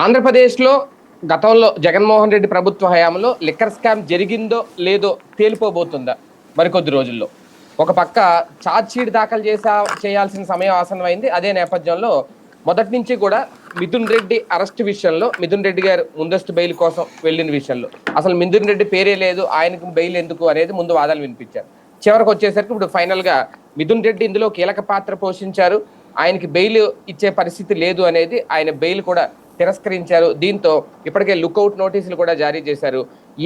ఆంధ్రప్రదేశ్లో గతంలో జగన్మోహన్ రెడ్డి ప్రభుత్వ హయాంలో లిక్కర్ స్కామ్ జరిగిందో లేదో తేలిపోబోతుందా మరికొద్ది రోజుల్లో. ఒక పక్క ఛార్జ్ షీట్ దాఖలు చేసా చేయాల్సిన సమయం ఆసన్నమైంది. అదే నేపథ్యంలో మొదటి నుంచి కూడా మిథున్ రెడ్డి అరెస్ట్ విషయంలో మిథున్ రెడ్డి గారు ముందస్తు బెయిల్ కోసం వెళ్ళిన విషయంలో. అసలు మిథున్ రెడ్డి పేరే లేదు ఆయనకు బెయిల్ ఎందుకు అనేది ముందు వాదాలు వినిపించారు. చివరికి వచ్చేసరికి ఇప్పుడు ఫైనల్గా మిథున్ రెడ్డి ఇందులో కీలక పాత్ర పోషించారు. ఆయనకి బెయిల్ ఇచ్చే పరిస్థితి లేదు అనేది ఆయన బెయిల్ కూడా తిరస్కరించారు. దీంతో ఇప్పటికే లుకౌట్ నోటీసులు కూడా జారీ చేశారు.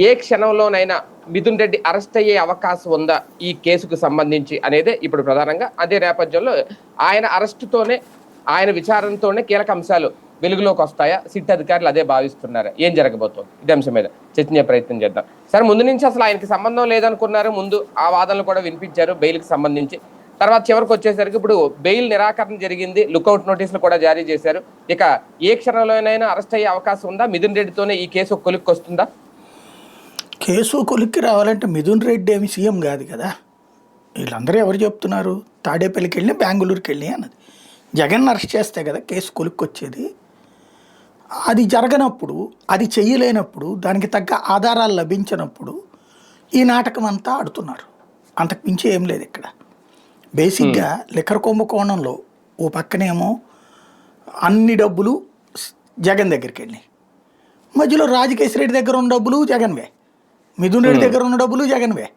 ఏ క్షణంలోనైనా మిథున్ రెడ్డి అరెస్ట్ అయ్యే అవకాశం ఉందా ఈ కేసుకు సంబంధించి అనేదే ఇప్పుడు ప్రధానంగా అదే నేపథ్యంలో ఆయన అరెస్టుతోనే ఆయన విచారణతోనే కీలక అంశాలు వెలుగులోకి వస్తాయా? సిట్ అధికారులు అదే భావిస్తున్నారు? ఏం జరగబోతోంది? ఇదే అంశం మీద చర్చించే ప్రయత్నం చేద్దాం. సార్ ముందు నుంచి అసలు ఆయనకి సంబంధం లేదనుకున్నారు. ముందు ఆ వాదనలు కూడా వినిపించారు బెయిల్కి సంబంధించి. తర్వాత చివరికి వచ్చేసరికి ఇప్పుడు బెయిల్ నిరాకరణ జరిగింది లుకౌట్ నోటీసులు కూడా జారీ చేశారు. ఇక ఏ క్షణంలోనైనా అరెస్ట్ అయ్యే అవకాశం ఉందా? మిథున్ రెడ్డితోనే ఈ కేసు కొలిక్కి వస్తుందా కేసు కొలిక్కి రావాలంటే మిథున్ రెడ్డి ఏమి సీఎం కాదు కదా. వీళ్ళందరూ ఎవరు చెప్తున్నారు? తాడేపల్లికి వెళ్ళి బెంగళూరుకి వెళ్ళి అన్నది. జగన్ అరెస్ట్ చేస్తే కదా కేసు కొలిక్కి వచ్చేది అది జరగనప్పుడు అది చేయలేనప్పుడు దానికి తగ్గ ఆధారాలు లభించినప్పుడు ఈ నాటకం అంతా ఆడుతున్నారు. అంతకు మించి ఏం లేదు ఇక్కడ. బేసిక్గా లిక్కర్ కుంభకోణంలో ఓ పక్కనేమో అన్ని డబ్బులు జగన్ దగ్గరికి వెళ్ళి మధ్యలో రాజకేశ్వర రెడ్డి దగ్గర ఉన్న డబ్బులు జగన్వే. మిథున్ రెడ్డి దగ్గర ఉన్న డబ్బులు జగన్వే.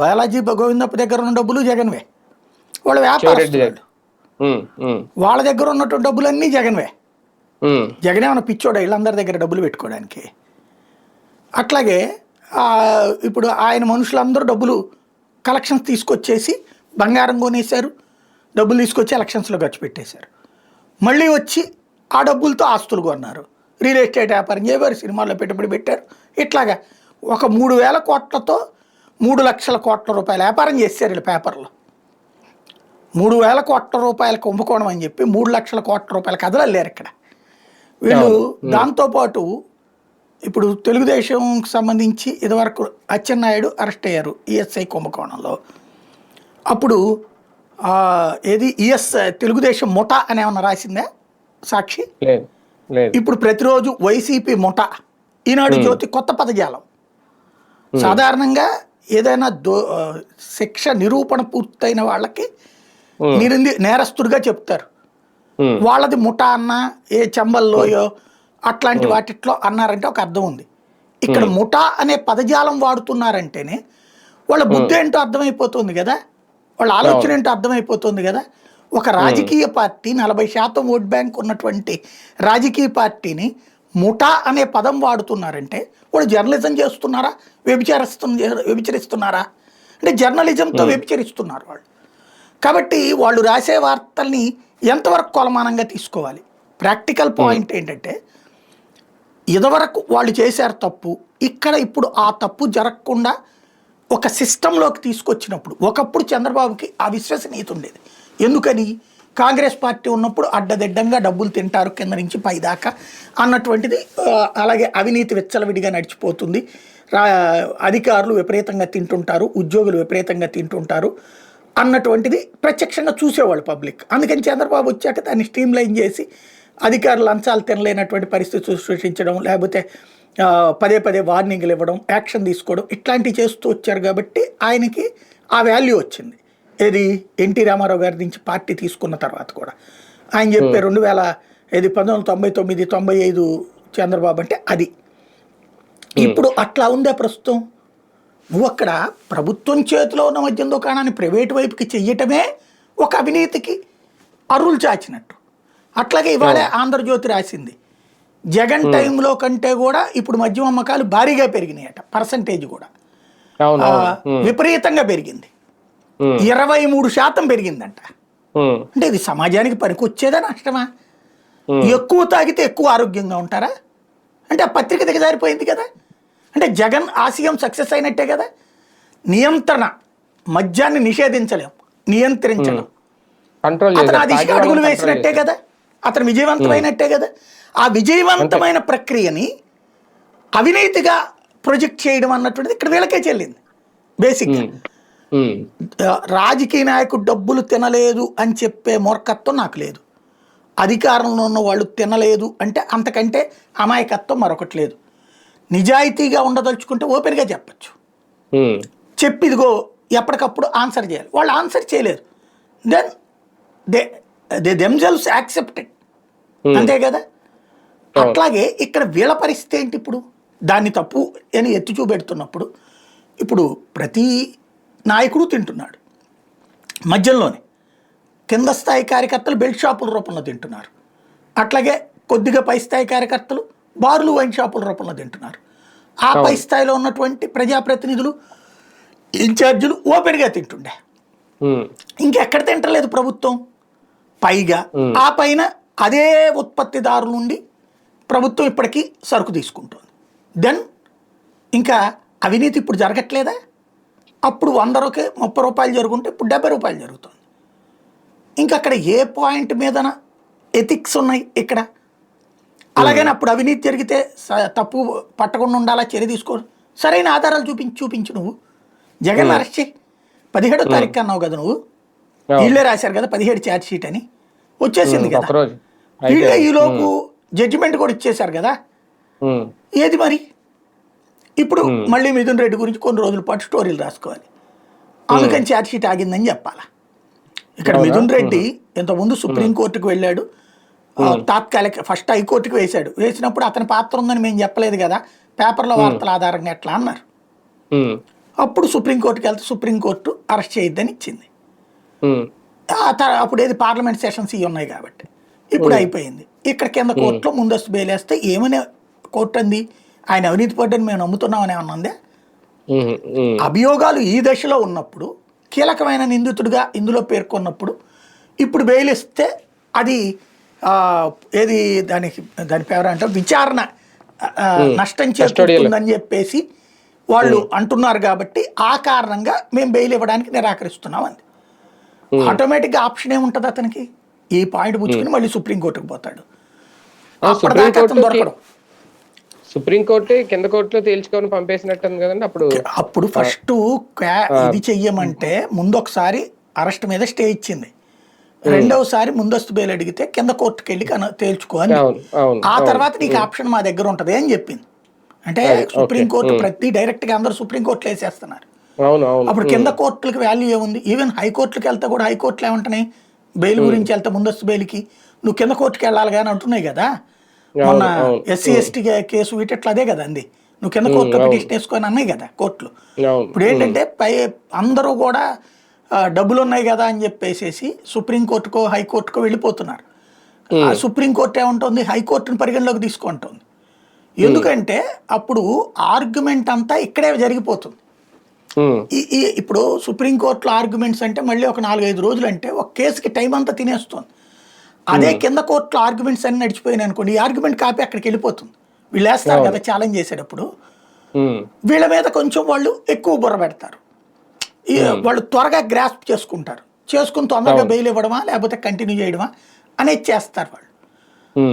బాలాజీ గోవిందప్ప దగ్గర ఉన్న డబ్బులు జగన్వే. వాళ్ళ వ్యాపారస్తులు. వాళ్ళ దగ్గర ఉన్నటువంటి డబ్బులన్నీ జగన్వే. జగన్ ఏమైనా పిచ్చోడా వీళ్ళందరి దగ్గర డబ్బులు పెట్టుకోవడానికి? అట్లాగే ఇప్పుడు ఆయన మనుషులందరూ డబ్బులు కలెక్షన్స్ తీసుకొచ్చేసి బంగారం కొనేశారు. డబ్బులు తీసుకొచ్చి ఎలక్షన్స్లో ఖర్చు పెట్టేశారు మళ్ళీ వచ్చి ఆ డబ్బులతో ఆస్తులు కొన్నారు. రియల్ ఎస్టేట్ వ్యాపారం చేయవారు సినిమాల్లో పెట్టుబడి పెట్టారు. ఇట్లాగా ఒక మూడు వేల కోట్లతో మూడు లక్షల కోట్ల రూపాయల వ్యాపారం చేశారు వీళ్ళ పేపర్లో. మూడు వేల కోట్ల రూపాయల కుంభకోణం అని చెప్పి మూడు లక్షల కోట్ల రూపాయల కథలు అల్లారు ఇక్కడ. వీళ్ళు దాంతోపాటు ఇప్పుడు తెలుగుదేశంకి సంబంధించి ఇదివరకు అచ్చెన్నాయుడు అరెస్ట్ అయ్యారు ఈఎస్ఐ కుంభకోణంలో. అప్పుడు ఆ, ఏది ఈఎస్ తెలుగుదేశం ముఠా అని ఏమన్నా రాసిందా సాక్షి? ఇప్పుడు ప్రతిరోజు వైసీపీ ముఠ ఈనాడు జ్యోతి కొత్త పదజాలం. సాధారణంగా ఏదైనా దో శిక్ష నిరూపణ పూర్తయిన వాళ్ళకి నిరింది నేరస్తుడిగా చెప్తారు. వాళ్ళది ముఠా అన్న ఏ చంబల్లోయో అట్లాంటి వాటిట్లో అన్నారంటే ఒక అర్థం ఉంది. ఇక్కడ ముఠా అనే పదజాలం వాడుతున్నారంటేనే వాళ్ళ బుద్ధి ఏంటో అర్థమైపోతుంది కదా? వాళ్ళ ఆలోచన ఏంటో అర్థమైపోతుంది కదా? ఒక రాజకీయ పార్టీ నలభై శాతం ఓట్ బ్యాంక్ ఉన్నటువంటి రాజకీయ పార్టీని ముఠా అనే పదం వాడుతున్నారంటే వాళ్ళు జర్నలిజం చేస్తున్నారా? వ్యభిచారిస్తు వ్యభిచరిస్తున్నారా? అంటే జర్నలిజంతో వ్యభిచరిస్తున్నారు వాళ్ళు. కాబట్టి వాళ్ళు రాసే వార్తల్ని ఎంతవరకు కొలమానంగా తీసుకోవాలి? ప్రాక్టికల్ పాయింట్ ఏంటంటే ఇదివరకు వాళ్ళు చేశారు తప్పు ఇక్కడ ఇప్పుడు ఆ తప్పు జరగకుండా ఒక సిస్టంలోకి తీసుకొచ్చినప్పుడు ఒకప్పుడు చంద్రబాబుకి ఆ విశ్వసనీయత ఉండేది. ఎందుకని? కాంగ్రెస్ పార్టీ ఉన్నప్పుడు అడ్డదిడ్డంగా డబ్బులు తింటారు కింద నుంచి పైదాకా అన్నటువంటిది అలాగే అవినీతి విచ్చలవిడిగా నడిచిపోతుంది. రా అధికారులు విపరీతంగా తింటుంటారు ఉద్యోగులు విపరీతంగా తింటుంటారు అన్నటువంటిది ప్రత్యక్షంగా చూసేవాళ్ళు పబ్లిక్. అందుకని చంద్రబాబు వచ్చాక దాన్ని స్ట్రీమ్ లైన్ చేసి అధికారులు లంచాలు తినలేనటువంటి పరిస్థితి సృష్టించడం లేకపోతే పదే పదే వార్నింగ్లు ఇవ్వడం యాక్షన్ తీసుకోవడం ఇట్లాంటివి చేస్తూ వచ్చారు కాబట్టి ఆయనకి ఆ వాల్యూ వచ్చింది. ఏది? ఎన్టీ రామారావు గారి నుంచి పార్టీ తీసుకున్న తర్వాత కూడా. ఆయన చెప్పే రెండు వేల ఏది? పంతొమ్మిది వందల తొంభై తొమ్మిది తొంభై ఐదు చంద్రబాబు అంటే అది. ఇప్పుడు అట్లా ఉందే ప్రస్తుతం? నువ్వు అక్కడ ప్రభుత్వం చేతిలో ఉన్న మద్యం దుకాణాన్ని ప్రైవేట్ వైపుకి చెయ్యటమే ఒక అవినీతికి అరువులు చాచినట్టు. అట్లాగే ఇవాళ ఆంధ్రజ్యోతి రాసింది. జగన్ టైంలో కంటే కూడా ఇప్పుడు మద్యం అమ్మకాలు భారీగా పెరిగినాయట పర్సంటేజ్ కూడా. విపరీతంగా పెరిగింది. ఇరవై మూడు శాతం పెరిగిందంట. అంటే ఇది సమాజానికి పనికొచ్చేదా నష్టమా? ఎక్కువ తాగితే ఎక్కువ ఆరోగ్యంగా ఉంటారా? అంటే ఆ పత్రిక దిగజారిపోయింది కదా. అంటే జగన్ ఆశయం సక్సెస్ అయినట్టే కదా. నియంత్రణ మద్యాన్ని నిషేధించలేం నియంత్రించలేం. కంట్రోల్ అతను ఆ. దిశగా అడుగులు వేసినట్టే కదా. అతను విజయవంతమైనట్టే కదా. ఆ విజయవంతమైన ప్రక్రియని అవినీతిగా ప్రొజెక్ట్ చేయడం అన్నటువంటిది ఇక్కడ వీళ్ళకే చెల్లింది. బేసిక్. రాజకీయ నాయకుడు డబ్బులు తినలేదు అని చెప్పే మూర్ఖత్వం నాకు లేదు. అధికారంలో ఉన్న వాళ్ళు తినలేదు అంటే అంతకంటే అమాయకత్వం మరొకటి లేదు. నిజాయితీగా ఉండదలుచుకుంటే ఓపెన్గా చెప్పచ్చు. ఉమ్, చెప్పి ఇదిగో ఎప్పటికప్పుడు ఆన్సర్ చేయాలి. వాళ్ళు ఆన్సర్ చేయలేరు. Then they they themselves accepted Hmm. అంతే కదా? అట్లాగే ఇక్కడ వీళ్ళ పరిస్థితి ఏంటి ఇప్పుడు? దాన్ని తప్పు అని ఎత్తి చూపెడుతున్నప్పుడు ఇప్పుడు ప్రతి నాయకుడు తింటున్నాడు. మధ్యలోనే కింద స్థాయి కార్యకర్తలు బెల్ట్ షాపుల రూపంలో తింటున్నారు. అట్లాగే కొద్దిగా పై స్థాయి కార్యకర్తలు బార్లు వైన్ షాపుల రూపంలో తింటున్నారు. ఆ పై స్థాయిలో ఉన్నటువంటి ప్రజాప్రతినిధులు ఇన్ఛార్జీలు ఓపెన్గా తింటుండే. ఉమ్, ఇంకెక్కడ తింటలేదు ప్రభుత్వం? పైగా ఆ పైన అదే ఉత్పత్తిదారుల నుండి ప్రభుత్వం ఇప్పటికీ సరుకు తీసుకుంటుంది. దెన్ ఇంకా అవినీతి ఇప్పుడు జరగట్లేదా? అప్పుడు వంద రూపాయ ముప్పై రూపాయలు జరుగుంటే ఇప్పుడు డెబ్బై రూపాయలు జరుగుతుంది. ఇంకా అక్కడ ఏ పాయింట్ మీదన ఎథిక్స్ ఉన్నాయి ఇక్కడ? అలాగని అప్పుడు అవినీతి జరిగితే తప్పు పట్టకుండా ఉండాలా? చర్య తీసుకో సరైన ఆధారాలు చూపించి చూపించు నువ్వు. జగన్ అరెస్ట్ చేయి. పదిహేడో తారీఖు అన్నావు కదా నువ్వు. వీళ్ళే రాశారు కదా పదిహేడు ఛార్జ్ షీట్ అని. వచ్చేసింది కదా. వీళ్ళే ఈలోపు జడ్జిమెంట్ కూడా ఇచ్చేశారు కదా. ఏది మరి? ఇప్పుడు మళ్ళీ మిథున్ రెడ్డి గురించి కొన్ని రోజుల పాటు స్టోరీలు రాసుకోవాలి. అందుకని ఛార్జ్ షీట్ ఆగిందని చెప్పాలా? ఇక్కడ మిథున్ రెడ్డి ఇంతకుముందు సుప్రీంకోర్టుకు వెళ్ళాడు. తాత్కాలిక ఫస్ట్ హైకోర్టుకు వేశాడు. వేసినప్పుడు అతని పాత్ర ఉందని మేము చెప్పలేదు కదా. పేపర్లో వార్తల ఆధారంగా ఎట్లా అన్నారు? అప్పుడు సుప్రీంకోర్టుకి వెళ్తే సుప్రీంకోర్టు అరెస్ట్ చేయొద్దని ఇచ్చింది. అప్పుడు ఏది? పార్లమెంట్ సెషన్స్ ఇవి ఉన్నాయి కాబట్టి. ఇప్పుడు అయిపోయింది. ఇక్కడ కింద కోర్టులో ముందస్తు బెయిల్ వేస్తే ఏమని కోర్టు అంది ఆయన అవినీతి పడ్డని మేము నమ్ముతున్నామని ఏమన్నా ఉందా అభియోగాలు ఈ దశలో ఉన్నప్పుడు కీలకమైన నిందితుడిగా ఇందులో పేర్కొన్నప్పుడు ఇప్పుడు బెయిల్ ఇస్తే అది ఏది దానికి దాని పేరు అంటే విచారణ నష్టం చేకూరుతుందని చెప్పేసి వాళ్ళు అంటున్నారు కాబట్టి ఆ కారణంగా మేము బెయిల్ ఇవ్వడానికి నిరాకరిస్తున్నాం అంది ఆటోమేటిక్గా ఆప్షన్ ఏముంటుంది అతనికి? ఈ పాయింట్ పుచ్చుకుని మళ్ళీ సుప్రీంకోర్టుకు పోతాడు. దొరకడు. సుప్రీంకోర్టు కింద కోర్టులో తేల్చుకొని పంపేసినట్టుంది కదండి అప్పుడు. అప్పుడు ఫస్ట్ ఇది చెయ్యమంటే ముందు ఒకసారి అరెస్ట్ మీద స్టే ఇచ్చింది. రెండవసారి ముందస్తు బెయిల్ అడిగితే కింద కోర్టుకి వెళ్ళి తేల్చుకో అని ఆ తర్వాత నీకు ఆప్షన్ మా దగ్గర ఉంటది అని చెప్పింది. అంటే సుప్రీంకోర్టు ప్రతి డైరెక్ట్గా అందరూ సుప్రీంకోర్టులో వేసేస్తున్నారు. అప్పుడు కింద కోర్టులకు వాల్యూ ఏముంది? ఈవెన్ హైకోర్టులకు వెళ్తే కూడా హైకోర్టులు ఏమంటున్నాయి? బెయిల్ గురించి వెళ్తే ముందస్తు బెయిల్కి. నువ్వు కింద కోర్టుకి వెళ్ళాలి కానీ అంటున్నాయి కదా? మొన్న. ఎస్సీ ఎస్టీ కేసు వీటిట్లో అదే కదా అంది. నువ్వు కింద కోర్టులో పిటిషన్ వేసుకొని అన్నాయి కదా కోర్టులు. ఇప్పుడు ఏంటంటే పై అందరూ కూడా డబ్బులు ఉన్నాయి కదా అని చెప్పేసేసి సుప్రీంకోర్టుకో హైకోర్టుకో వెళ్ళిపోతున్నారు. ఆ సుప్రీంకోర్టు ఏముంటుంది? హైకోర్టుని పరిగణలోకి తీసుకుంటుంది. ఎందుకంటే అప్పుడు ఆర్గ్యుమెంట్ అంతా ఇక్కడే జరిగిపోతుంది. ఈ ఇప్పుడు సుప్రీంకోర్టులో ఆర్గ్యుమెంట్స్ అంటే మళ్ళీ ఒక నాలుగైదు రోజులు అంటే ఒక కేసుకి టైం అంతా తినేస్తుంది. అదే కింద కోర్టులో ఆర్గ్యుమెంట్స్ అన్ని నడిచిపోయినాయి అనుకోండి ఈ ఆర్గ్యుమెంట్ కాపీ అక్కడికి వెళ్ళిపోతుంది. వీళ్ళు వేస్తారు కదా ఛాలెంజ్ చేసేటప్పుడు. వీళ్ళ మీద కొంచెం వాళ్ళు ఎక్కువ బుర్ర పెడతారు. వాళ్ళు త్వరగా గ్రాస్ప్ చేసుకుంటారు. చేసుకుని తొందరగా బెయిల్ ఇవ్వడమా లేకపోతే కంటిన్యూ చేయడమా అనేది చేస్తారు వాళ్ళు.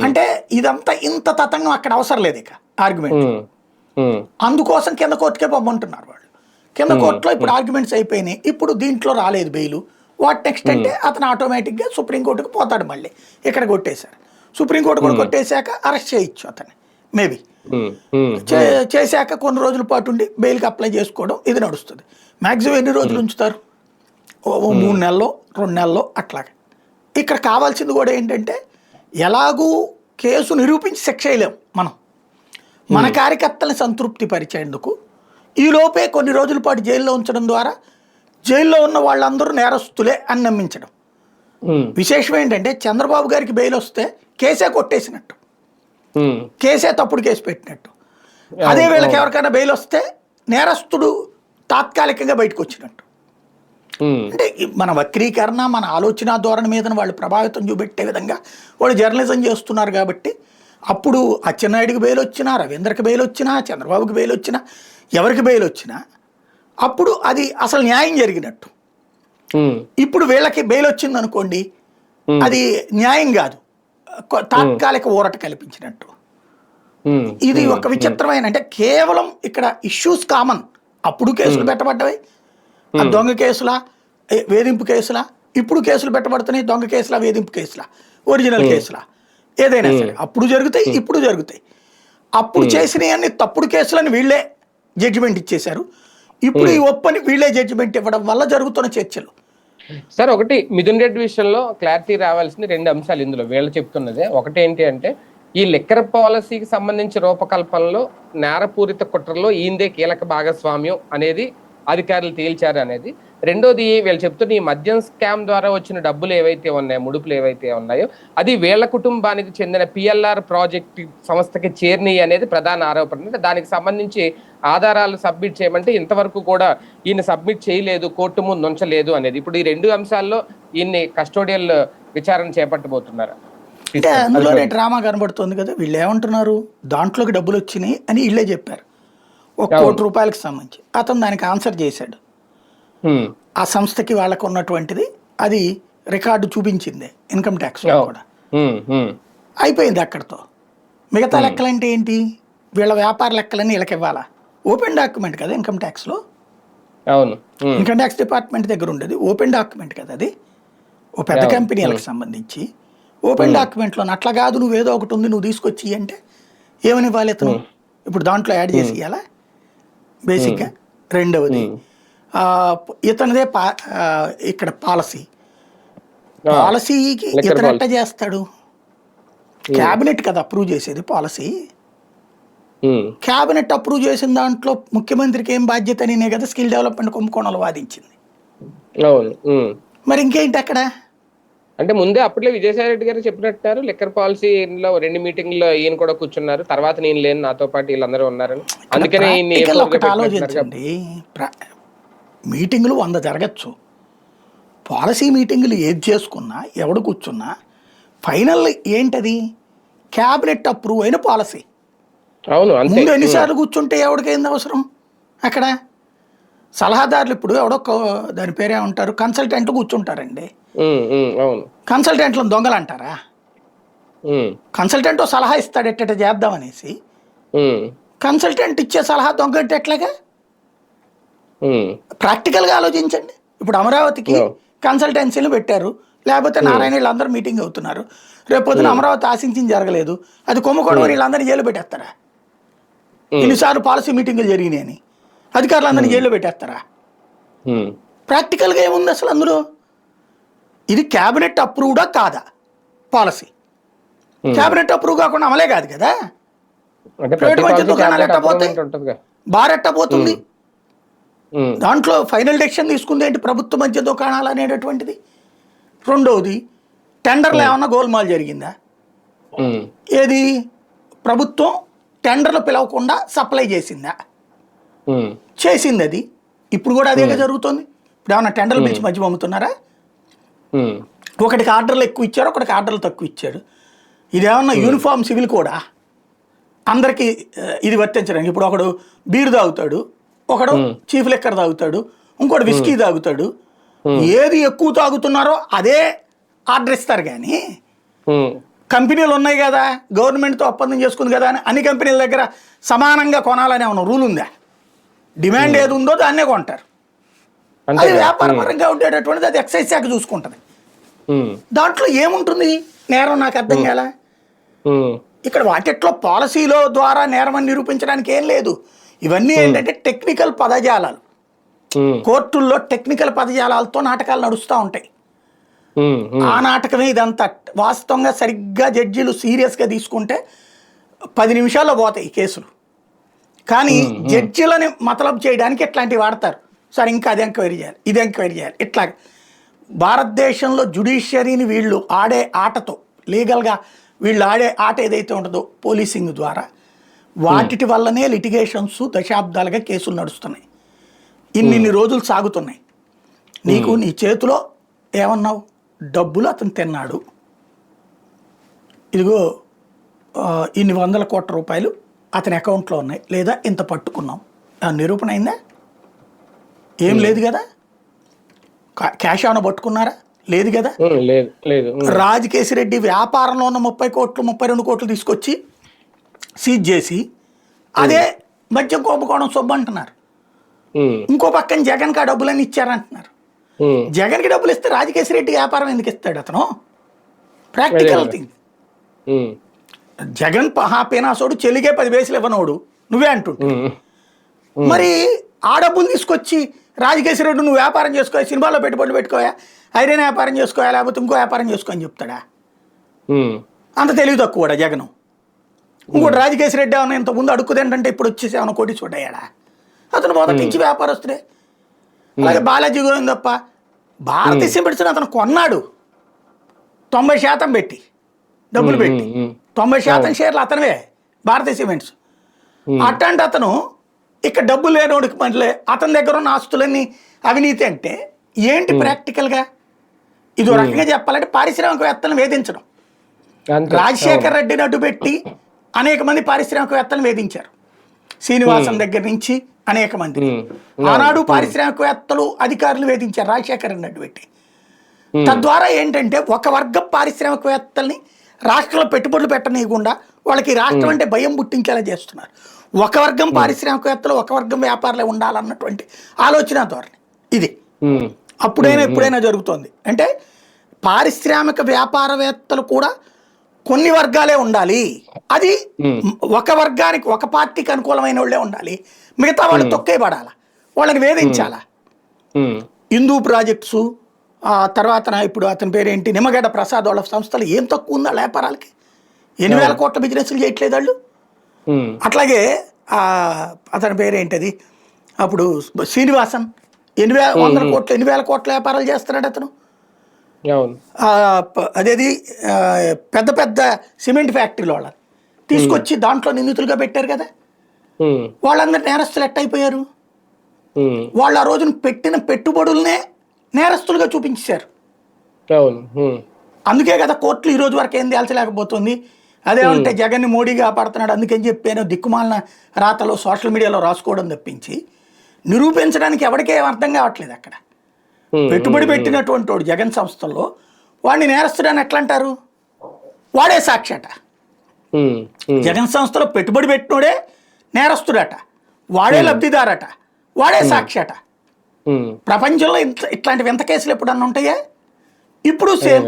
అంటే ఇదంతా ఇంత తతంగం అక్కడ అవసరం లేదు ఇక ఆర్గ్యుమెంట్. అందుకోసం కింద కోర్టుకే పంపమంటున్నారు వాళ్ళు. కింద కోర్టులో ఇప్పుడు ఆర్గ్యుమెంట్స్ అయిపోయినాయి. ఇప్పుడు దీంట్లో రాలేదు బెయిల్. వాట్ నెక్స్ట్ అంటే అతను ఆటోమేటిక్గా సుప్రీంకోర్టుకు పోతాడు మళ్ళీ. ఇక్కడ కొట్టేశారు. సుప్రీంకోర్టు కూడా కొట్టేశాక అరెస్ట్ చేయొచ్చు అతన్ని. మేబీ చేశాక కొన్ని రోజుల పాటు ఉండి బెయిల్కి అప్లై చేసుకోవడం ఇది నడుస్తుంది. మ్యాక్సిమం ఎన్ని రోజులు ఉంచుతారు? మూడు నెలల్లో రెండు నెలల్లో అట్లాగే. ఇక్కడ కావాల్సింది కూడా ఏంటంటే ఎలాగూ కేసు నిరూపించి శిక్ష వేయలేం మనం. మన కార్యకర్తల్ని సంతృప్తి పరిచేందుకు ఈ లోపే కొన్ని రోజుల పాటు జైల్లో ఉంచడం ద్వారా జైల్లో ఉన్న వాళ్ళందరూ నేరస్తులే అని నమ్మించడం. విశేషం ఏంటంటే చంద్రబాబు గారికి బెయిల్ వస్తే కేసే కొట్టేసినట్టు. కేసే తప్పుడు కేసు పెట్టినట్టు. అదే వీళ్ళకి ఎవరికైనా బెయిల్ వస్తే నేరస్తుడు తాత్కాలికంగా బయటకు వచ్చినట్టు. అంటే మన వక్రీకరణ మన ఆలోచన ధోరణి మీద వాళ్ళు ప్రభావితం చూపెట్టే విధంగా వాళ్ళు జర్నలిజం చేస్తున్నారు కాబట్టి అప్పుడు అచ్చెన్నాయుడికి బెయిల్ వచ్చినా రవీంద్రకి బెయిల్ వచ్చినా చంద్రబాబుకి బెయిల్ వచ్చినా ఎవరికి బెయిల్ వచ్చినా అప్పుడు అది అసలు న్యాయం జరిగినట్టు. ఇప్పుడు వీళ్ళకి బెయిల్ వచ్చింది అనుకోండి అది న్యాయం కాదు. తాత్కాలిక ఊరట కల్పించినట్టు. ఇది ఒక విచిత్రమైన అంటే కేవలం ఇక్కడ ఇష్యూస్ కామన్. అప్పుడు కేసులు పెట్టబడ్డవి ఆ దొంగ కేసులా వేధింపు కేసులా ఇప్పుడు కేసులు పెట్టబడుతున్నాయి దొంగ కేసులా వేధింపు కేసులా ఒరిజినల్ కేసులా. ఏదైనా సరే. అప్పుడు జరుగుతాయి ఇప్పుడు జరుగుతాయి. అప్పుడు చేసినవన్నీ తప్పుడు కేసులని వీళ్ళే జడ్జిమెంట్ ఇచ్చేశారు. ఇప్పుడు ఈ ఒప్పని వీళ్ళే జడ్జిమెంట్ ఇవ్వడం వల్ల జరుగుతున్న చర్చలు. సార్ ఒకటి మిథున్ రెడ్డి విషయంలో క్లారిటీ రావాల్సింది రెండు అంశాలు ఇందులో. వీళ్ళు చెప్తున్నదే ఒకటి ఏంటి అంటే ఈ లిక్కర్ పాలసీకి సంబంధించి రూపకల్పనలో నేరపూరిత కుట్రలో ఈందే కీలక భాగస్వామ్యం అనేది అధికారులు తేల్చారు అనేది రెండోది వీళ్ళు చెప్తున్న ఈ మద్యం స్కామ్ ద్వారా వచ్చిన డబ్బులు ఏవైతే ఉన్నాయో ముడుపులు ఏవైతే ఉన్నాయో అది వీళ్ళ కుటుంబానికి చెందిన పిఎల్ఆర్ ప్రాజెక్ట్ సంస్థకి చేరినాయి అనేది ప్రధాన ఆరోపణ. అంటే దానికి సంబంధించి ఆధారాలు సబ్మిట్ చేయమంటే ఇంతవరకు కూడా ఈయన సబ్మిట్ చేయలేదు కోర్టు ముందు ఉంచలేదు అనేది. ఇప్పుడు ఈ రెండు అంశాల్లో ఈయన్ని కస్టోడియల్ విచారణ చేపట్టబోతున్నారు. అంటే అందులోనే డ్రామా కనబడుతుంది కదా వీళ్ళు ఏమంటున్నారు? దాంట్లోకి డబ్బులు వచ్చినాయి అని వీళ్ళే చెప్పారు. ఒక కోటి రూపాయలకు సంబంధించి. అతను దానికి ఆన్సర్ చేశాడు. ఆ సంస్థకి వాళ్ళకు ఉన్నటువంటిది అది రికార్డు చూపించింది ఇన్కమ్ ట్యాక్స్ కూడా. అయిపోయింది అక్కడితో. మిగతా లెక్కలంటే ఏంటి? వీళ్ళ వ్యాపార లెక్కలన్నీ వీళ్ళకి ఇవ్వాలా? ఓపెన్ డాక్యుమెంట్ కదా ఇన్కమ్ ట్యాక్స్లో? అవును. ఇన్కమ్ ట్యాక్స్ డిపార్ట్మెంట్ దగ్గర ఉండేది. ఓపెన్ డాక్యుమెంట్ కదా అది. ఓ పెద్ద కంపెనీలకు సంబంధించి. ఓపెన్ డాక్యుమెంట్లో అట్లా కాదు నువ్వు ఏదో ఒకటి ఉంది నువ్వు తీసుకొచ్చి అంటే ఏమని ఇవ్వాలి ఇతను ఇప్పుడు దాంట్లో యాడ్ చేసి ఇవ్వాలా బేసిక్గా. రెండవది ఇతనిదే పా ఇక్కడ పాలసీ. పాలసీకి ఇతను ఎట్ట చేస్తాడు? క్యాబినెట్ కదా అప్రూవ్ చేసేది పాలసీ. క్యాబినెట్ అప్రూవ్ చేసిన దాంట్లో ముఖ్యమంత్రికి ఏం బాధ్యత అనే కదా స్కిల్ డెవలప్మెంట్ కుంభకోణాలు వాదించింది. మరి ఇంకేంటి అక్కడ? అంటే ముందే అప్పట్లో విజయసాయి రెడ్డి గారు చెప్పినట్టున్నారు లిక్కర్ పాలసీలో రెండు మీటింగ్లో ఈయన కూడా కూర్చున్నారు తర్వాత నేను లేను నాతో పాటు వీళ్ళందరూ ఉన్నారని. అందుకనే. ఆలోచించండి. మీటింగులు వంద జరగచ్చు. పాలసీ మీటింగులు ఏది చేసుకున్నా ఎవడు కూర్చున్నా ఫైనల్ ఏంటది? క్యాబినెట్ అప్రూవ్ అయిన పాలసీ. అవును ముందు ఎన్నిసార్లు కూర్చుంటే ఎవరికైంది అవసరం? అక్కడ? సలహాదారులు ఇప్పుడు ఎవడో దాని పేరే ఉంటారు కన్సల్టెంట్ కూర్చుంటారండి. కన్సల్టెంట్లను దొంగలు అంటారా. కన్సల్టెంట్ సలహా ఇస్తాడు ఎట్టట చేద్దామనేసి హ్మ్. కన్సల్టెంట్ ఇచ్చే సలహా దొంగ ఎట్లాగా. ప్రాక్టికల్గా ఆలోచించండి. ఇప్పుడు అమరావతికి. కన్సల్టెన్సీలు పెట్టారు. లేకపోతే నారాయణ వీళ్ళందరూ మీటింగ్ అవుతున్నారు. రేపు పొద్దున అమరావతి ఆశించింది జరగలేదు. అది కొమ్ముకోవడం వీళ్ళందరినీ జైలు పెట్టేస్తారా? Hmm. ఇన్నిసార్లు పాలసీ మీటింగులు జరిగినాయని. అధికారులందరినీ జైల్లో పెట్టేస్తారా. ప్రాక్టికల్గా ఏముంది అసలు అందులో? ఇది క్యాబినెట్ అప్రూవ్డా కాదా? Policy Hmm. క్యాబినెట్ అప్రూవ్ కాకుండా అమలే కాదు కదా? ప్రైవేట్ మధ్య దుకాణాలు క్యాబినెట్ ఎట్టా పోతాయి? అప్రూవ్మెంట్ ఉంటుందిగా. బారెట్ట పోతుంది? హ్మ్. దాంట్లో ఫైనల్ డెసిషన్ తీసుకుంది ఏంటి? ప్రభుత్వ మధ్య దుకాణాలు అనేటటువంటిది. రెండవది టెండర్లు ఏమన్నా గోల్మాల్ జరిగిందా. ఏది? ప్రభుత్వం టెండర్లు పిలవకుండా సప్లై చేసిందా. చేసింది అది ఇప్పుడు కూడా అదేగా జరుగుతుంది. ఇప్పుడు ఏమన్నా టెండర్లు పిలిచి మధ్య హ్మ్. ఒకటికి ఆర్డర్లు ఎక్కువ ఇచ్చారు ఒకటికి ఆర్డర్లు తక్కువ ఇచ్చారు. ఇదేమన్నా యూనిఫామ్ సివిల్ కూడా అందరికీ ఇది వర్తించడానికి ఇప్పుడు ఒకడు బీరు తాగుతాడు ఒకడు చీఫ్ లెక్కర్ తాగుతాడు ఇంకోటి విస్కీ తాగుతాడు. ఏది ఎక్కువ తాగుతున్నారో అదే ఆర్డర్ ఇస్తారు కానీ. కంపెనీలు ఉన్నాయి కదా గవర్నమెంట్తో ఒప్పందం చేసుకుంది కదా అని అన్ని కంపెనీల దగ్గర సమానంగా కొనాలనే ఉన్న రూల్ ఉందా? డిమాండ్ ఏది ఉందో దాన్నే కొంటారు. అది? వ్యాపారపరంగా ఉండేటటువంటిది అది ఎక్సైజ్ శాఖ చూసుకుంటుంది. హ్మ్. దాంట్లో ఏముంటుంది? నేరం నాకు అర్థం కాల. ఇక్కడ వాటిట్లో పాలసీలో ద్వారా నేరం అని నిరూపించడానికి ఏం లేదు. ఇవన్నీ ఏంటంటే టెక్నికల్ పదజాలాలు. కోర్టుల్లో టెక్నికల్ పదజాలాలతో నాటకాలు నడుస్తూ ఉంటాయి. ఆ నాటకమే ఇదంతా. వాస్తవంగా సరిగ్గా జడ్జీలు సీరియస్గా తీసుకుంటే పది నిమిషాల్లో పోతాయి ఈ కేసులు. కానీ జడ్జీలని మతలబ్ చేయడానికి ఇట్లాంటివి వాడతారు? సార్ ఇంకా అది ఎంక్వైరీ చేయాలి ఇది ఎంక్వైరీ చేయాలి ఇట్లా భారతదేశంలో జుడిషియరీని వీళ్ళు ఆడే ఆటతో లీగల్గా వీళ్ళు ఆడే ఆట ఏదైతే ఉంటుందో పోలీసింగ్ ద్వారా వాటి వల్లనే లిటిగేషన్స్ దశాబ్దాలుగా కేసులు నడుస్తున్నాయి. ఇన్నిన్ని రోజులు సాగుతున్నాయి. నీకు నీ చేతిలో ఏమన్నావు? డబ్బులు అతను తిన్నాడు. ఇదిగో ఇన్ని వందల కోట్ల రూపాయలు అతని అకౌంట్లో ఉన్నాయి. లేదా ఇంత పట్టుకున్నాం. నిరూపణ అయిందా? ఏం లేదు. కదా? కా- క్యాష్ ఏమైనా పట్టుకున్నారా? లేదు కదా. లేదు. రాజకేశిరెడ్డి వ్యాపారంలో ఉన్న ముప్పై కోట్లు ముప్పై రెండు కోట్లు తీసుకొచ్చి సీజ్ చేసి అదే మద్యం కుంభకోణం సొమ్ము అంటున్నారు. ఇంకో పక్కన జగన్ కా డబ్బులని ఇచ్చారంటున్నారు. ఉమ్, జగన్కి డబ్బులు ఇస్తే రాజకేశ్వర రెడ్డికి వ్యాపారం ఎందుకు ఇస్తాడు అతను? ప్రాక్టికల్. థింగ్ జగన్ పహా పేనాసోడు చెల్లికే పది వేసులు ఇవ్వనోడు. నువ్వే అంటుంటు. మరి ఆ డబ్బులు తీసుకొచ్చి రాజకేశ్వర రెడ్డి నువ్వు వ్యాపారం చేసుకో సినిమాలో పెట్టుబడులు పెట్టుకోయా ఐరన్ వ్యాపారం చేసుకోయా లేకపోతే ఇంకో వ్యాపారం చేసుకో అని చెప్తాడా? అంత తెలివి తక్కువ జగన్. ఇంకోటి రాజకేశ్వర రెడ్డి ఏమన్నా ఇంత ముందు అడుక్కుదేంటంటే ఇప్పుడు వచ్చేసి ఏమైనా కోటి చూడయ్యాడా అతను మొదటి నుంచి వ్యాపారస్తుడే. అలాగే బాలాజీ గోవిందప్ప. భారతీయ సిమెంట్స్ అతను కొన్నాడు. తొంభై శాతం పెట్టి. డబ్బులు పెట్టి. తొంభై శాతం షేర్లు అతనివే భారతీయ సిమెంట్స్. అట్లాంటి అతను ఇక్కడ డబ్బులు లేనోడికి మళ్ళీ అతని దగ్గర ఉన్న ఆస్తులన్నీ అవినీతి అంటే ఏంటి ప్రాక్టికల్గా? ఇది ఒక రకంగా చెప్పాలంటే పారిశ్రామికవేత్తలను వేధించడం. రాజశేఖర్ రెడ్డిని అడ్డు పెట్టి అనేక మంది పారిశ్రామికవేత్తలను వేధించారు. శ్రీనివాసం దగ్గర నుంచి అనేక మంది. ఆనాడు పారిశ్రామికవేత్తలు అధికారులు వేధించారు రాజశేఖర్ రెడ్డిని అడ్డు పెట్టి. ఉమ్, తద్వారా ఏంటంటే ఒక వర్గం పారిశ్రామికవేత్తల్ని రాష్ట్రంలో పెట్టుబడులు పెట్టనీయకుండా వాళ్ళకి రాష్ట్రం అంటే భయం పుట్టించేలా చేస్తున్నారు. ఒక వర్గం పారిశ్రామికవేత్తలు ఒక వర్గం వ్యాపారులే ఉండాలన్నటువంటి ఆలోచన ధోరణి. ఇది. అప్పుడైనా ఎప్పుడైనా జరుగుతోంది. అంటే పారిశ్రామిక వ్యాపారవేత్తలు కూడా కొన్ని వర్గాలే ఉండాలి. అది. ఒక వర్గానికి ఒక పార్టీకి అనుకూలమైన వాళ్ళే ఉండాలి. మిగతా వాళ్ళు తొక్కే పడాలా వాళ్ళని వేధించాలా? హిందూ ప్రాజెక్ట్స్ తర్వాత నా ఇప్పుడు అతని పేరేంటి నిమ్మగడ్డ ప్రసాద్ వాళ్ళ సంస్థలు ఏం తక్కువ ఉందా వ్యాపారాలకి ఎన్ని వేల కోట్ల బిజినెస్లు చేయట్లేదు వాళ్ళు? అట్లాగే ఆ, అతని పేరేంటది అప్పుడు శ్రీనివాసన్ ఎన్ని వేల వందల కోట్ల ఎన్ని వేల కోట్ల వ్యాపారాలు చేస్తున్నాడు అతను. ఆ, అదేది ఆ, పెద్ద పెద్ద సిమెంట్ ఫ్యాక్టరీల వాళ్ళని తీసుకొచ్చి దాంట్లో నిందితులుగా పెట్టారు కదా? వాళ్ళందరూ నేరస్తులు ఎట్టయిపోయారు? వాళ్ళు ఆ రోజున పెట్టిన పెట్టుబడులనే నేరస్తులుగా చూపించారు అవును అందుకే కదా కోర్టులు ఈ రోజు వరకు ఏం తేల్చలేకపోతుంది. అదేమంటే జగన్ని మోడీ కాపాడుతున్నాడు అందుకని చెప్పాను దిక్కుమాలిన రాతలో సోషల్ మీడియాలో రాసుకోవడం తప్పించి నిరూపించడానికి ఎవరికే అర్థం కావట్లేదు అక్కడ. పెట్టుబడి పెట్టినటువంటి వాడు జగన్ సంస్థల్లో వాడిని నేరస్తుడని ఎట్లా అంటారు వాడే సాక్షట. జగన్ సంస్థలో పెట్టుబడి పెట్టినోడే నేరస్తుడట. వాడే లబ్ధిదారట. వాడే సాక్షట. ప్రపంచంలో ఇంత ఇట్లాంటి వింత కేసులు ఎప్పుడన్నా ఉంటాయా? ఇప్పుడు సేమ్.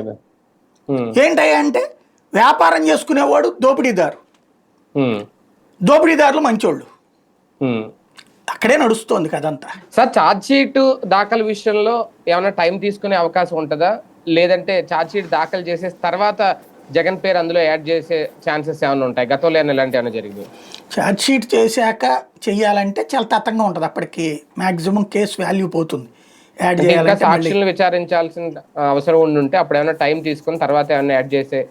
ఏంటయ్యా అంటే వ్యాపారం చేసుకునేవాడు దోపిడీదారు. దోపిడీదారులు మంచోళ్ళు. అక్కడే నడుస్తోంది కదంతా. సార్ ఛార్జ్ షీట్ దాఖలు విషయంలో ఏమైనా టైం తీసుకునే అవకాశం ఉంటుందా? లేదంటే ఛార్జ్ షీట్ దాఖలు చేసే తర్వాత జగన్ పేరు అందులో యాడ్ చేసే ఛాన్సెస్ ఏమైనా ఉంటాయి? గతంలో ఏమైనా ఇలాంటి ఏమైనా జరిగింది ఛార్జ్ షీట్ చేశాక చెయ్యాలంటే చాలా తతంగా ఉంటుంది అప్పటికి. మాక్సిమం కేసు వాల్యూ పోతుంది. యాడ్ చేయాలంటే సాక్షులను విచారించాల్సిన అవసరం ఉండి ఉంటే అప్పుడు ఏమైనా టైం తీసుకుని తర్వాత ఏమైనా యాడ్ చేసే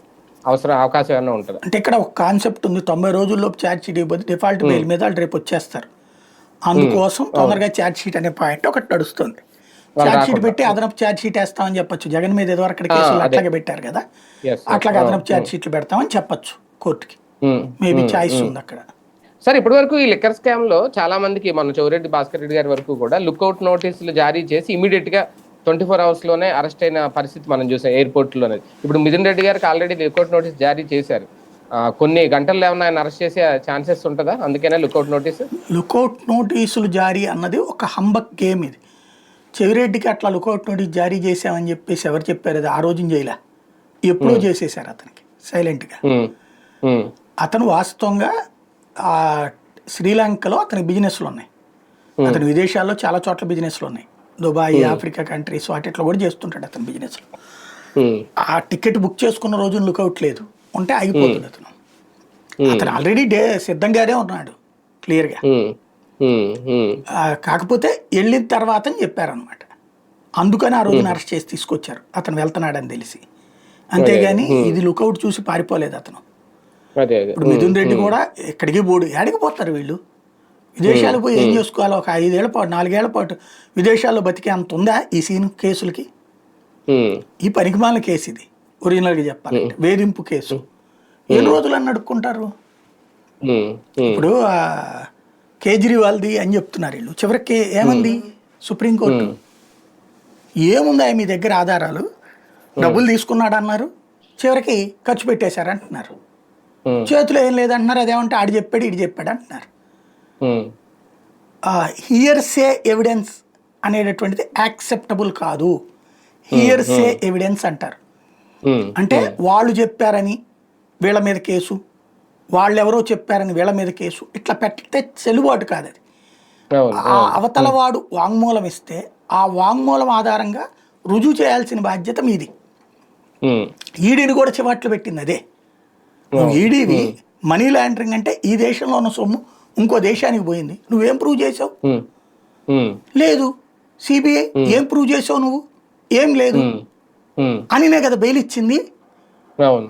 అవసరం అవకాశం ఏమైనా ఉంటుందా? అంటే ఇక్కడ ఒక కాన్సెప్ట్ ఉంది. తొంభై రోజుల్లోపు ఛార్జ్ షీట్ ఇవ్వదు డిఫాల్ట్ బెయిల్ మీద వాళ్ళు రేపు వచ్చేస్తారు. అందుకోసం తొందరగా ఛార్జ్ షీట్ అనే పాయింట్ ఒకటి నడుస్తుంది. Charge sheet. పెట్టి అదనపు ఛార్జ్ షీట్ వేస్తామని చెప్పొచ్చు. జగన్ మీద ఏదో అక్కడ కేసులు. అట్లాగే పెట్టారు కదా. అట్లాగే అదనపు ఛార్జ్ షీట్లు పెడతామని చెప్పొచ్చు కోర్టుకి. మేబీ చాయిస్ ఉంది అక్కడ. సార్ ఇప్పటి వరకు ఈ లిక్కర్ స్కామ్లో చాలా మందికి మన చౌరెడ్డి భాస్కర్ రెడ్డి గారి వరకు కూడా లుక్అవుట్ నోటీసులు జారీ చేసి ఇమీడియట్గా ట్వంటీ ఫోర్ అవర్స్లోనే అరెస్ట్ అయిన పరిస్థితి మనం చూసాం ఎయిర్పోర్ట్లోనే. ఇప్పుడు మిథున్ రెడ్డి గారికి ఆల్రెడీ లుక్అవుట్ నోటీస్ జారీ చేశారు. కొన్ని గంటల్లో ఏమన్నా ఆయన అరెస్ట్ చేసే ఛాన్సెస్ ఉంటుందా? అందుకనే లుక్అవుట్ నోటీస్ లుకౌట్ నోటీసులు జారీ అన్నది ఒక హంబక్ గేమ్ ఇది. చెవిరెడ్డికి అట్లా లుకౌట్ నోటీస్ జారీ చేసామని చెప్పేసి ఎవరు చెప్పారు? అది ఆ రోజున చేయలే. ఎప్పుడో చేసేసారు అతనికి సైలెంట్గా. అతను వాస్తవంగా ఆ శ్రీలంకలో అతని బిజినెస్లు ఉన్నాయి అతని విదేశాల్లో చాలా చోట్ల బిజినెస్లు ఉన్నాయి దుబాయ్ ఆఫ్రికా కంట్రీస్ వాటిట్లో కూడా చేస్తుంటాడు అతని బిజినెస్లో. ఆ టికెట్ బుక్ చేసుకున్న రోజున లుకౌట్ లేదు. ఉంటే ఆగిపోతుంది అతను. అతను ఆల్రెడీ డే సిద్ధంగానే ఉన్నాడు క్లియర్గా. కాకపోతే వెళ్ళిన తర్వాత అని చెప్పారనమాట అందుకని ఆ రోజున అరెస్ట్ చేసి తీసుకొచ్చారు. అతను వెళ్తున్నాడని తెలిసి. అంతేగాని ఇది లుకౌట్ చూసి పారిపోలేదు అతను. ఇప్పుడు మిథున్ రెడ్డి కూడా ఎక్కడికి పోడు ఎక్కడికి పోతారు వీళ్ళు? విదేశాలకు పోయి ఏం చేసుకోవాలి? ఒక ఐదేళ్ళ పాటు నాలుగేళ్ళ పాటు విదేశాల్లో బతికే అంత ఉందా ఈ సీన్ కేసులకి? ఈ పనికిమాలిన కేసు ఇది. ఒరిజినల్గా చెప్పాలంటే. వేధింపు కేసు. ఎన్ని రోజులు అని నడుపుకుంటారు ఇప్పుడు కేజ్రీవాల్ది అని చెప్తున్నారు వీళ్ళు. చివరికి ఏమంది? సుప్రీంకోర్టు. ఏముందా మీ దగ్గర ఆధారాలు? డబ్బులు తీసుకున్నాడు అన్నారు చివరికి ఖర్చు పెట్టేశారు అంటున్నారు. చేతిలో ఏం లేదంటున్నారు. అదేమంటే ఆడు చెప్పాడు ఇటు చెప్పాడు అంటున్నారు. హియర్సే ఎవిడెన్స్ అనేటటువంటిది యాక్సెప్టబుల్ కాదు. హియర్ సే ఎవిడెన్స్ అంటారు. అంటే వాళ్ళు చెప్పారని వీళ్ళ మీద కేసు. వాళ్ళెవరో చెప్పారని వీళ్ళ మీద కేసు. ఇట్లా పెట్టితే చెల్లుబాటు కాదు అది అవును ఆ అవతల వాడు వాంగ్మూలం ఇస్తే ఆ వాంగ్మూలం ఆధారంగా రుజువు చేయాల్సిన బాధ్యత మీది. ఈడీని కూడా చివాట్లు పెట్టింది అదే. నువ్వు ఈడీవి మనీ లాండరింగ్ అంటే ఈ దేశంలో ఉన్న సొమ్ము ఇంకో దేశానికి పోయింది. నువ్వేం ప్రూవ్ చేసావు? లేదు. సిబిఐ ఏం ప్రూవ్ చేసావు నువ్వు? ఏం లేదు. అనినే కదా బెయిల్ ఇచ్చింది.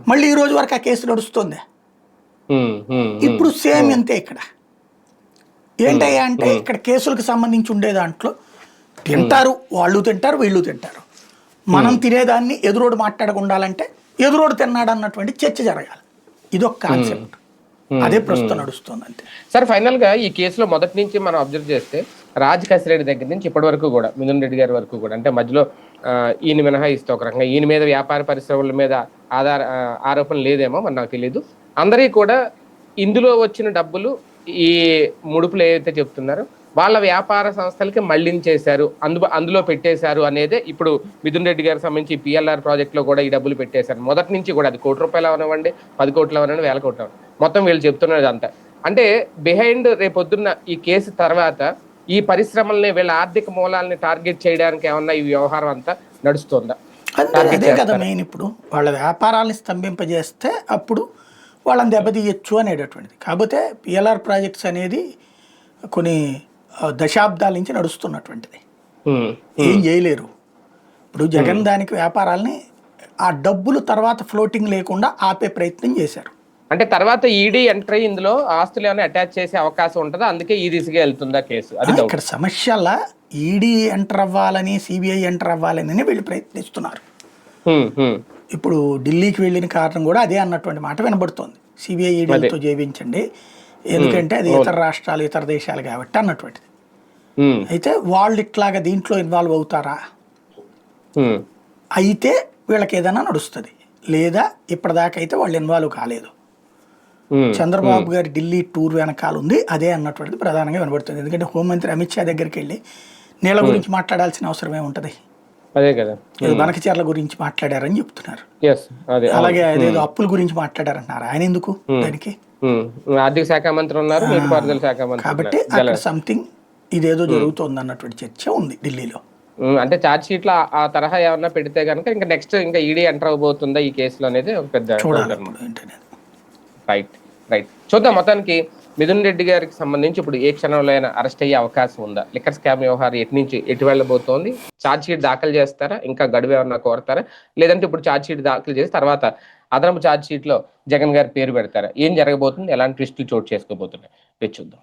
మళ్ళీ ఈ రోజు వరకు ఆ కేసు నడుస్తుంది. ఇప్పుడు సేమ్ అంతే ఇక్కడ. ఏంటయ్యా అంటే ఇక్కడ కేసులకు సంబంధించి ఉండే దాంట్లో తింటారు వాళ్ళు తింటారు వీళ్ళు తింటారు. మనం తినేదాన్ని ఎదురోడు మాట్లాడకుండా ఉండాలంటే ఎదురోడు తిన్నాడు అన్నటువంటి చర్చ జరగాలి. ఇదొక కాన్సెప్ట్. అదే ప్రస్తుతం నడుస్తుంది అంతే సార్ ఫైనల్గా ఈ కేసులో మొదటి నుంచి మనం అబ్జర్వ్ చేస్తే రాజ్ కసిరెడ్డి దగ్గర నుంచి ఇప్పటి వరకు కూడా మిథున్ రెడ్డి గారి వరకు కూడా అంటే మధ్యలో ఈయన మినహాయిస్తే ఒక రకంగా ఈయన మీద వ్యాపార పరిశ్రమల మీద ఆధార ఆరోపణ లేదేమో మరి నాకు తెలియదు అందరికీ కూడా ఇందులో వచ్చిన డబ్బులు ఈ ముడుపులు ఏవైతే చెప్తున్నారో వాళ్ళ వ్యాపార సంస్థలకి మళ్ళించేశారు. అందు అందులో పెట్టేశారు అనేది ఇప్పుడు మిథున్ రెడ్డి గారికి సంబంధించి పిఎల్ఆర్ ప్రాజెక్ట్లో కూడా ఈ డబ్బులు పెట్టేశారు. మొదటి నుంచి కూడా అది కోటి రూపాయలు అవనివ్వండి పది కోట్లు అవనివ్వండి వేల కోట్లు అవనివ్వండి. మొత్తం వీళ్ళు చెప్తున్నది అంతా అంటే బిహైండ్ రేపొద్దున్న ఈ కేసు తర్వాత ఈ పరిశ్రమల్ని వీళ్ళ ఆర్థిక మూలాలని టార్గెట్ చేయడానికి ఏమన్నా ఈ వ్యవహారం అంతా నడుస్తుందా? అదే కదా మెయిన్ ఇప్పుడు. వాళ్ళ వ్యాపారాలని స్తంభింపజేస్తే అప్పుడు వాళ్ళని దెబ్బతీయచ్చు అనేటటువంటిది. కాకపోతే పిఎల్ఆర్ ప్రాజెక్ట్స్ అనేది కొన్ని దశాబ్దాల నుంచి నడుస్తున్నటువంటిది. ఏం చేయలేరు. ఇప్పుడు జగన్ దానికి వ్యాపారాలని ఆ డబ్బులు తర్వాత ఫ్లోటింగ్ లేకుండా ఆపే ప్రయత్నం చేశారు. అంటే తర్వాత ఈడీ ఎంట్రీ ఇందులో ఆస్తులు ఏమైనా అటాచ్ చేసే అవకాశం ఉంటుందా? అందుకే ఈ దిశగా వెళ్తుందా కేసు. ఇక్కడ సమస్యల ఈడీ ఎంటర్ అవ్వాలని సిబిఐ ఎంటర్ అవ్వాలని వీళ్ళు ప్రయత్నిస్తున్నారు. ఇప్పుడు ఢిల్లీకి వెళ్ళిన కారణం కూడా అదే అన్నటువంటి మాట వినబడుతోంది. సిబిఐ ఈడీలతో జయించండి ఎందుకంటే అది ఇతర రాష్ట్రాలు ఇతర దేశాలు కాబట్టి అన్నటువంటిది. అయితే వాళ్ళు ఇట్లాగా దీంట్లో ఇన్వాల్వ్ అవుతారా? అయితే వీళ్ళకి ఏదైనా నడుస్తుంది. లేదా ఇప్పటిదాకా అయితే వాళ్ళు ఇన్వాల్వ్ కాలేదు. చంద్రబాబు గారి ఢిల్లీ టూర్ వెనకాల ఉంది. అదే అన్నటువంటిది ప్రధానంగా వినబడుతుంది. ఎందుకంటే హోంమంత్రి అమిత్ షా దగ్గరికి వెళ్ళి నీళ్ళ గురించి మాట్లాడాల్సిన అవసరం ఏముంటది? అదే కదా. బనకచర్ల గురించి మాట్లాడారని చెప్తున్నారు. అలాగే అదేదో అప్పుల గురించి మాట్లాడారంటున్నారు. ఆయన ఎందుకు దానికి? ఆర్థిక శాఖ మంత్రి ఉన్నారు నీటిపారుదల శాఖ మంత్రి కాబట్టి సంథింగ్ ఇదేదో జరుగుతోంది అన్నటువంటి చర్చ ఉంది ఢిల్లీలో. అంటే ఛార్జ్ షీట్లో ఆ- తరహా ఏమన్నా పెడితే కనుక ఇంకా నెక్స్ట్ ఇంకా ఈడీ ఎంటర్ అవబోతుందా ఈ కేసులో అనేది ఒక పెద్ద రైట్ రైట్ చూద్దాం మొత్తానికి. మిథున్ రెడ్డి గారికి సంబంధించి ఇప్పుడు ఏ క్షణంలో అయినా అరెస్ట్ అయ్యే అవకాశం ఉందా? లిక్కర్ స్కామ్ వ్యవహారం ఎటు నుంచి ఎటు వెళ్ళబోతోంది? ఛార్జ్ షీట్ దాఖలు చేస్తారా? ఇంకా గడువు ఏమన్నా కోరతారా? లేదంటే ఇప్పుడు ఛార్జ్ షీట్ దాఖలు చేసి తర్వాత అదనపు ఛార్జ్ షీట్లో జగన్ గారి పేరు పెడతారా? ఏం జరగబోతుంది? ఎలాంటి ట్విస్టులు చోటు చేసుకోబోతున్నాయి? తెచ్చుద్దాం చూద్దాం.